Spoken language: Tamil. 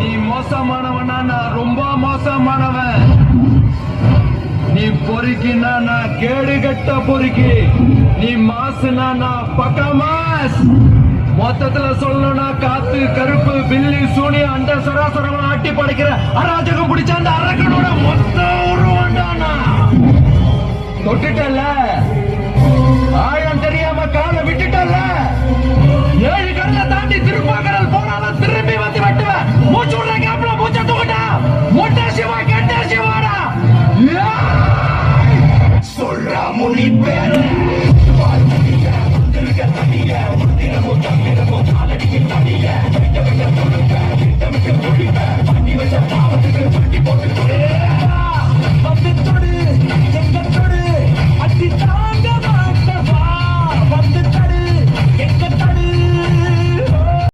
நீ மோசமானவனா நான் ரொம்ப மோசமானவன். நீ பொறுக்கினா நான் கேடு கட்ட பொறுக்கி. நீ மாசுனா நான் பக்க மாஸ். மொத்தத்துல சொல்லணும்னா காத்து கருப்பு பில்லி சூனி அந்த சராசரவன் ஆட்டி படைக்கிற அராஜகம் பிடிச்ச அந்த அரக்கனோட மொத்த உருவண்டானா தொட்டுட்டல ஆழம் Liberal,